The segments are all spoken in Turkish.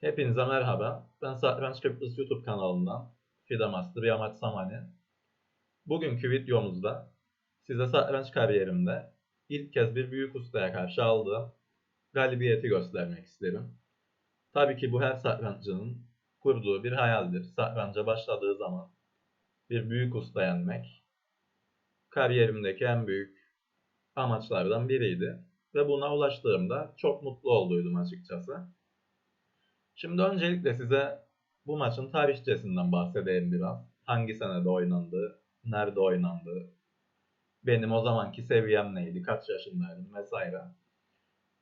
Hepinize merhaba. Ben Satranç Kıbrıs YouTube kanalından Fida Master Yamaç Samani. Bugünkü videomuzda size satranç kariyerimde ilk kez bir büyük ustaya karşı aldığım galibiyeti göstermek isterim. Tabii ki bu her satrancının kurduğu bir hayaldir. Satranca başladığı zaman bir büyük usta yenmek kariyerimdeki en büyük amaçlardan biriydi. Ve buna ulaştığımda çok mutlu olduydum açıkçası. Şimdi öncelikle size bu maçın tarihçesinden bahsedeyim biraz. Hangi senede oynandı, nerede oynandı, benim o zamanki seviyem neydi, kaç yaşındaydım vesaire.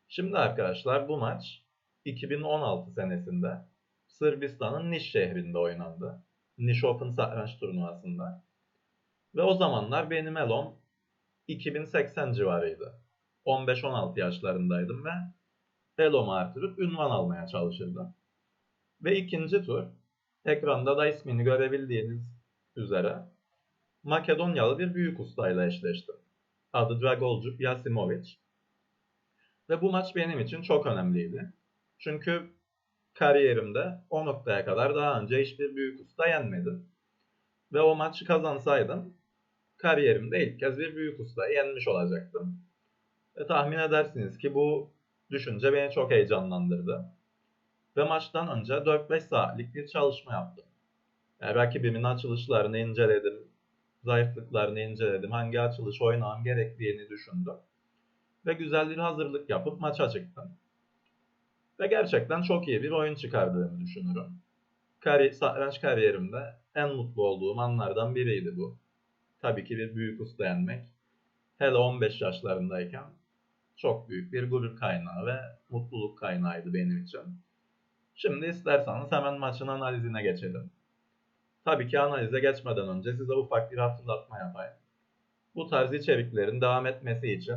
Şimdi arkadaşlar bu maç 2016 senesinde Sırbistan'ın Niş şehrinde oynandı. Niş Open satranç turnuvasında. Ve o zamanlar benim elom 2080 civarıydı. 15-16 yaşlarındaydım ve elomu artırıp ünvan almaya çalışırdım. Ve ikinci tur, ekranda da ismini görebildiğiniz üzere Makedonyalı bir büyük ustayla eşleştim. Adı Dragoljup Yasimovic. Ve bu maç benim için çok önemliydi. Çünkü kariyerimde o noktaya kadar daha önce hiçbir büyük usta yenmedim. Ve o maçı kazansaydım kariyerimde ilk kez bir büyük usta yenmiş olacaktım. Ve tahmin edersiniz ki bu düşünce beni çok heyecanlandırdı. Ve maçtan önce 4-5 saatlik bir çalışma yaptım. Yani rakibimin açılışlarını inceledim, zayıflıklarını inceledim, hangi açılış oynamam gerektiğini düşündüm. Ve güzel bir hazırlık yapıp maça çıktım. Ve gerçekten çok iyi bir oyun çıkardığımı düşünürüm. Kari, satranç kariyerimde en mutlu olduğum anlardan biriydi bu. Tabii ki bir büyük usta yenmek. Hele 15 yaşlarındayken çok büyük bir gurur kaynağı ve mutluluk kaynağıydı benim için. Şimdi isterseniz hemen maçın analizine geçelim. Tabii ki analize geçmeden önce size ufak bir hatırlatma yapayım. Bu tarz içeriklerin devam etmesi için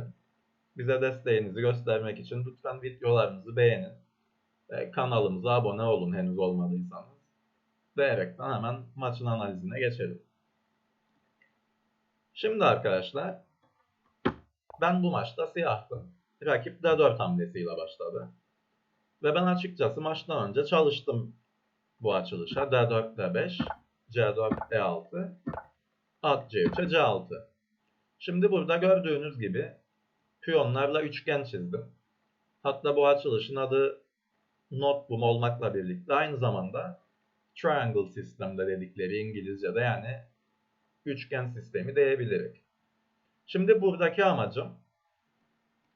bize desteğinizi göstermek için lütfen videolarımızı beğenin. Ve kanalımıza abone olun henüz olmadıysanız. Diyerekten hemen maçın analizine geçelim. Şimdi arkadaşlar ben bu maçta siyahtım. Rakip D4 hamlesiyle başladı. Ve ben açıkçası maçtan önce çalıştım bu açılışa. D4, D5, C4, E6, at C3'e C6. Şimdi burada gördüğünüz gibi piyonlarla üçgen çizdim. Hatta bu açılışın adı Noteboom olmakla birlikte aynı zamanda Triangle sistemde dedikleri İngilizce'de yani üçgen sistemi diyebiliriz. Şimdi buradaki amacım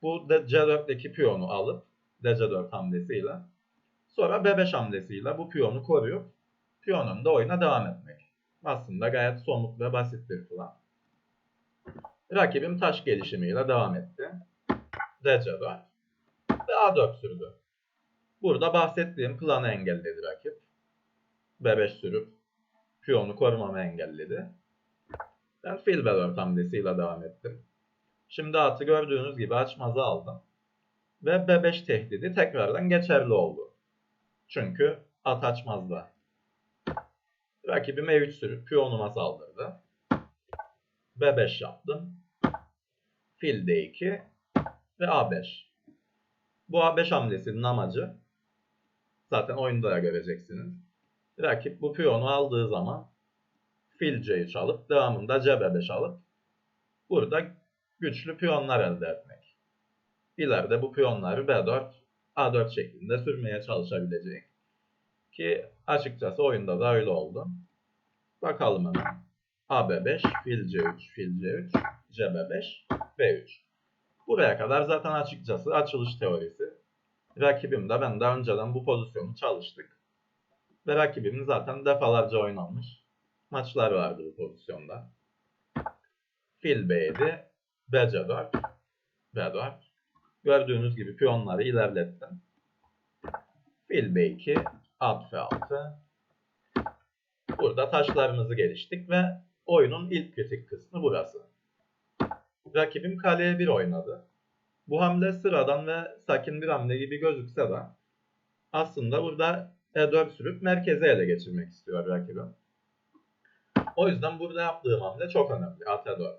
bu C4'teki piyonu alıp DC4 hamlesiyle sonra B5 hamlesiyle bu piyonu koruyup piyonun da oyuna devam etmek. Aslında gayet somut ve basit bir plan. Rakibim taş gelişimiyle devam etti. DC4 ve A4 sürdü. Burada bahsettiğim planı engelledi rakip. B5 sürüp piyonu korumamı engelledi. Ben fil B4 hamlesiyle devam ettim. Şimdi atı gördüğünüz gibi açmazı aldım. Ve B5 tehdidi tekrardan geçerli oldu. Çünkü at açmazda. Rakibim E3 sürüp piyonuma saldırdı. B5 yaptım. Fil D2 ve A5. Bu A5 hamlesinin amacı zaten oyunda da göreceksiniz. Rakip bu piyonu aldığı zaman fil C3 alıp devamında CB5 alıp burada güçlü piyonlar elde etmek. İleride bu piyonları B4, A4 şeklinde sürmeye çalışabilecek. Ki açıkçası oyunda da öyle oldu. Bakalım hemen. AB5, fil C3, fil C3, CB5, B3. Buraya kadar zaten açıkçası açılış teorisi. Rakibim de ben daha önceden bu pozisyonu çalıştık. Ve rakibimin zaten defalarca oynanmış maçlar vardı bu pozisyonda. Fil B7, BC4, B4. Gördüğünüz gibi piyonları ilerlettim. Fil B2, at F6. Burada taşlarımızı geliştik ve oyunun ilk kritik kısmı burası. Rakibim kaleye 1 oynadı. Bu hamle sıradan ve sakin bir hamle gibi gözükse de aslında burada E4 sürüp merkeze ele geçirmek istiyor rakibim. O yüzden burada yaptığım hamle çok önemli. At E4.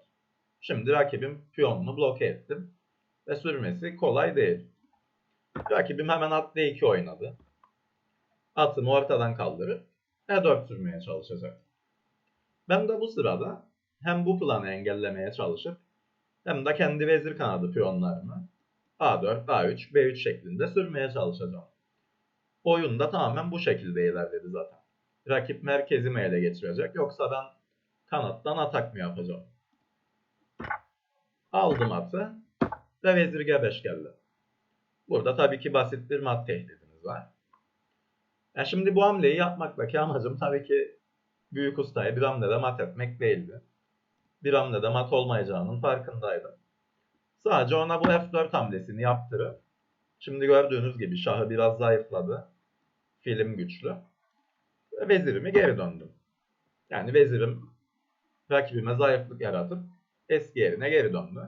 Şimdi rakibim piyonunu bloke ettim. Ve sürmesi kolay değil. Rakibim hemen at D2 oynadı. atımı ortadan kaldırıp E4 sürmeye çalışacak. Ben de bu sırada hem bu planı engellemeye çalışıp hem de kendi vezir kanadı piyonlarını A4, A3, B3 şeklinde sürmeye çalışacağım. Oyun da tamamen bu şekilde ilerledi zaten. Rakip merkezimi ele geçirecek yoksa ben kanattan atak mı yapacağım? Aldım atı ve vezir G5 geldi. Burada tabii ki basit bir mat tehdidimiz var. Ya şimdi bu hamleyi yapmaktaki amacım tabii ki büyük ustayı bir hamlede mat etmek değildi. Bir hamlede mat olmayacağının farkındaydım. Sadece ona bu F4 hamlesini yaptırıp şimdi gördüğünüz gibi şahı biraz zayıfladı. Film güçlü. Ve vezirimi geri döndüm. Yani vezirim rakibime zayıflık yaratıp eski yerine geri döndü.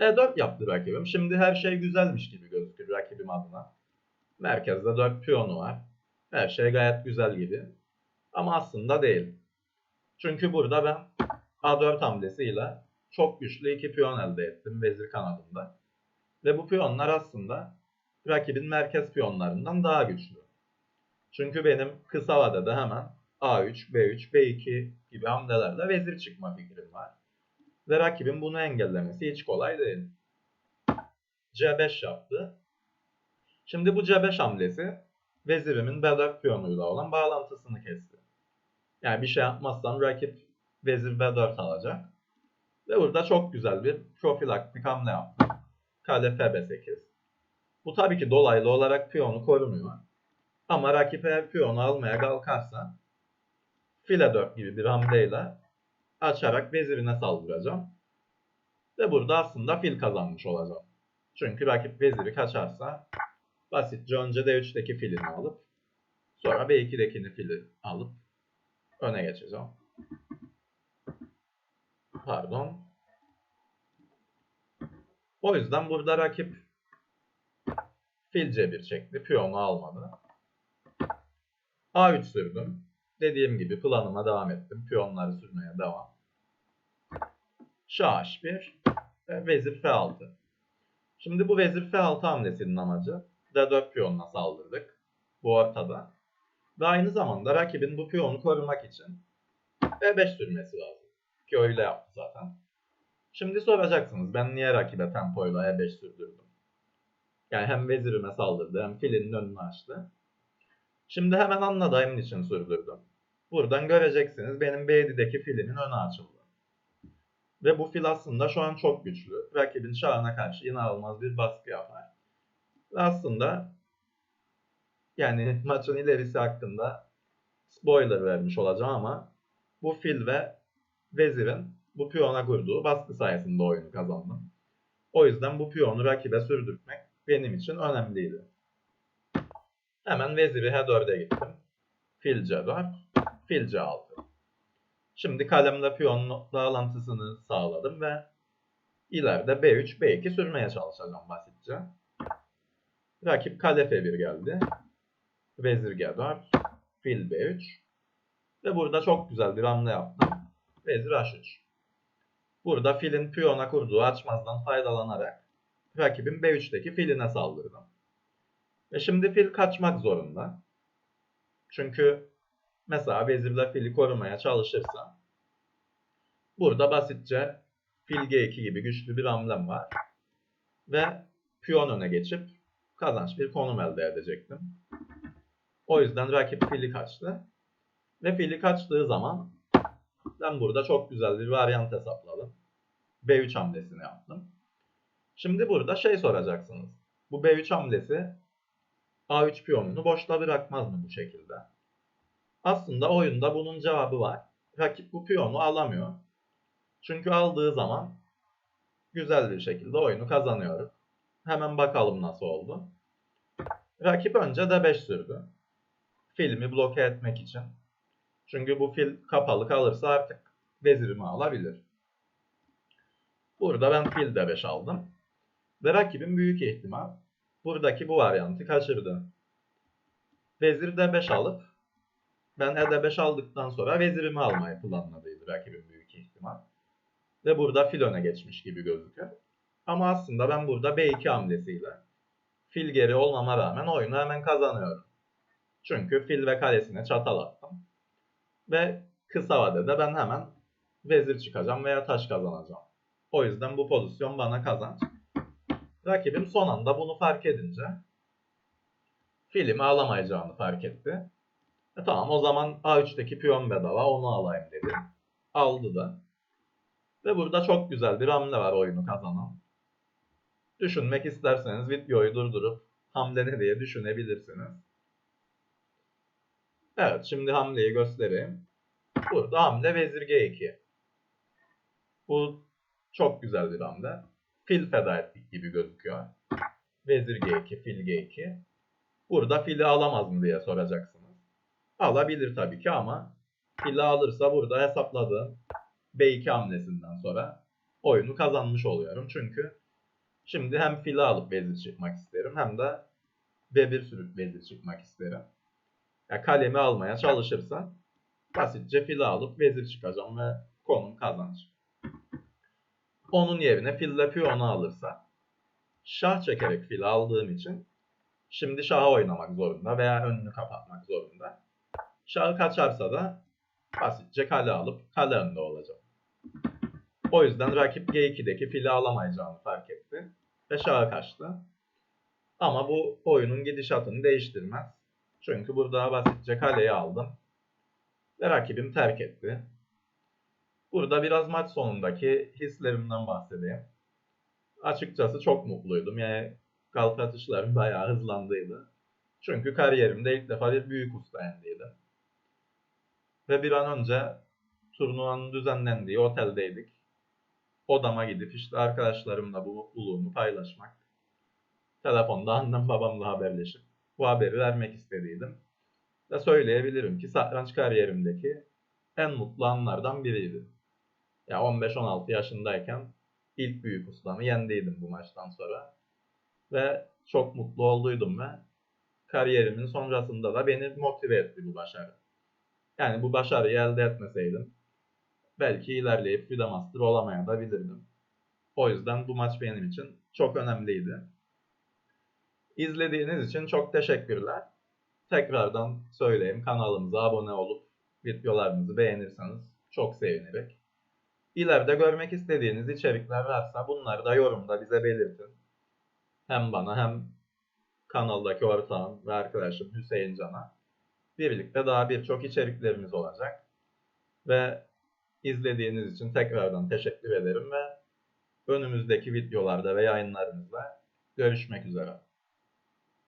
E4 yaptı rakibim. Şimdi her şey güzelmiş gibi gözükür rakibim adına. Merkezde 4 piyonu var. Her şey gayet güzel gibi. Ama aslında değil. Çünkü burada ben A4 hamlesiyle çok güçlü iki piyon elde ettim vezir kanadında. Ve bu piyonlar aslında rakibin merkez piyonlarından daha güçlü. Çünkü benim kısa vadede hemen A3, B3, B2 gibi hamlelerle vezir çıkma fikrim var. Ve rakibin bunu engellemesi hiç kolay değil. C5 yaptı. Şimdi bu C5 hamlesi vezirimin B4 piyonuyla olan bağlantısını kesti. Yani bir şey yapmazsam rakip vezir B4 alacak. Ve burada çok güzel bir profilaktik hamle yaptım. Kale FB8. Bu tabii ki dolaylı olarak piyonu korumuyor. Ama rakip eğer piyonu almaya kalkarsa file 4 gibi bir hamleyle açarak vezirine saldıracağım. Ve burada aslında fil kazanmış olacağım. Çünkü rakip veziri kaçarsa basitçe önce D3'teki filini alıp sonra B2'dekini fili alıp öne geçeceğim. Pardon. O yüzden burada rakip fil C1 çekti. Piyonu almadı. A3 sürdüm. Dediğim gibi planıma devam ettim. Piyonları sürmeye devam. Şah H1 ve vezir F6. Şimdi bu vezir F6 hamlesinin amacı D4 piyonuna saldırdık. Bu ortada. Ve aynı zamanda rakibin bu piyonu korumak için E5 sürmesi lazım. Ki öyle yaptı zaten. Şimdi soracaksınız ben niye rakibe tempoyla E5 sürdürdüm? Yani hem vezirime saldırdı hem filinin önünü açtı. Şimdi hemen anladığım için sürdürdüm. Buradan göreceksiniz benim B7'deki filimin önü açıldı. Ve bu fil aslında şu an çok güçlü. Rakibin şahına karşı inanılmaz bir baskı yapar. Ve aslında yani maçın ilerisi hakkında spoiler vermiş olacağım ama bu fil ve vezirin bu piyona kurduğu baskı sayesinde oyunu kazandım. O yüzden bu piyonu rakibe sürdürmek benim için önemliydi. Hemen veziri H4'e gittim. Fil C4, fil C6. Şimdi kalemle piyon bağlantısını sağladım ve ileride B3, B2 sürmeye çalışacağım basitçe. Rakip kale F1 geldi. Vezir G4, fil B3 ve burada çok güzel bir hamle yaptım. Vezir H3. Burada filin piyona kurduğu açmazdan faydalanarak rakibin B3'teki filine saldırdım. Ve şimdi fil kaçmak zorunda. Çünkü mesela vezirle fili korumaya çalışırsam burada basitçe fil G2 gibi güçlü bir hamlem var. Ve piyon öne geçip kazanç bir konum elde edecektim. O yüzden rakip fili kaçtı. Ve fili kaçtığı zaman ben burada çok güzel bir varyant hesapladım. B3 hamlesini yaptım. Şimdi burada şey soracaksınız. Bu B3 hamlesi A3 piyonunu boşta bırakmaz mı bu şekilde? Aslında oyunda bunun cevabı var. Rakip bu piyonu alamıyor. Çünkü aldığı zaman güzel bir şekilde oyunu kazanıyoruz. Hemen bakalım nasıl oldu. Rakip önce D5 sürdü. Filmi bloke etmek için. Çünkü bu fil kapalı kalırsa artık vezirimi alabilir. Burada ben fil D5 aldım. Ve rakibim büyük ihtimal buradaki bu varyantı kaçırdı. Vezir D5 alıp ben e D5 aldıktan sonra vezirimi almayı planladıydı rakibim büyük ihtimal. Ve burada fil öne geçmiş gibi gözüküyor. Ama aslında ben burada B2 hamlesiyle fil geri olmama rağmen oyunu hemen kazanıyorum. Çünkü fil ve kalesine çatal attım. Ve kısa vadede ben hemen vezir çıkacağım veya taş kazanacağım. O yüzden bu pozisyon bana kazanç. Rakibim son anda bunu fark edince filmi alamayacağını fark etti. E tamam o zaman A3'teki piyon bedava onu alayım dedi. Aldı da. Ve burada çok güzel bir hamle var oyunu kazanan. Düşünmek isterseniz videoyu durdurup hamle ne diye düşünebilirsiniz. Evet şimdi hamleyi göstereyim. Burada hamle vezir G2. Bu çok güzel bir hamle. Fil feda ettik gibi gözüküyor. Vezir G2, fil G2. Burada fili alamaz mı diye soracaksınız. Alabilir tabii ki ama fili alırsa burada hesapladığım B2 hamlesinden sonra oyunu kazanmış oluyorum. Çünkü şimdi hem fili alıp vezir çıkmak isterim hem de B1 sürüp vezir çıkmak isterim. Ya kalemi almaya çalışırsan basitçe fili alıp vezir çıkacağım ve konum kazanç. Onun yerine fille piyonu alırsa şah çekerek fili aldığım için şimdi şahı oynamak zorunda veya önünü kapatmak zorunda. Şahı kaçarsa da basitçe kale alıp kale önünde olacağım. O yüzden rakip G2'deki fili alamayacağını fark etti ve şahı kaçtı. Ama bu oyunun gidişatını değiştirmez. Çünkü burada basitçe kaleyi aldım ve rakibim terk etti. Burada biraz maç sonundaki hislerimden bahsedeyim. Açıkçası çok mutluydum. Yani kalk atışlarım bayağı hızlandıydı. Çünkü kariyerimde ilk defa bir büyük usta yendiydim. Ve bir an önce turnuvanın düzenlendiği oteldeydik. Odama gidip işte arkadaşlarımla bu mutluluğumu paylaşmak. Telefonda annem babamla haberleşip bu haberi vermek istediydim. Ve söyleyebilirim ki satranç kariyerimdeki en mutlu anlardan biriydi. Ya 15-16 yaşındayken ilk büyük ustamı yendiydim bu maçtan sonra. Ve çok mutlu olduydum ve kariyerimin sonrasında da beni motive etti bu başarı. Yani bu başarıyı elde etmeseydim belki ilerleyip FIDE Master bilirdim. O yüzden bu maç benim için çok önemliydi. İzlediğiniz için çok teşekkürler. Tekrardan söyleyeyim kanalımıza abone olup videolarımızı beğenirseniz çok sevinirim. İleride görmek istediğiniz içerikler varsa bunları da yorumda bize belirtin. Hem bana hem kanaldaki ortağım ve arkadaşım Hüseyin Can'a. Birlikte daha birçok içeriklerimiz olacak. Ve izlediğiniz için tekrardan teşekkür ederim ve önümüzdeki videolarda ve yayınlarımızda görüşmek üzere.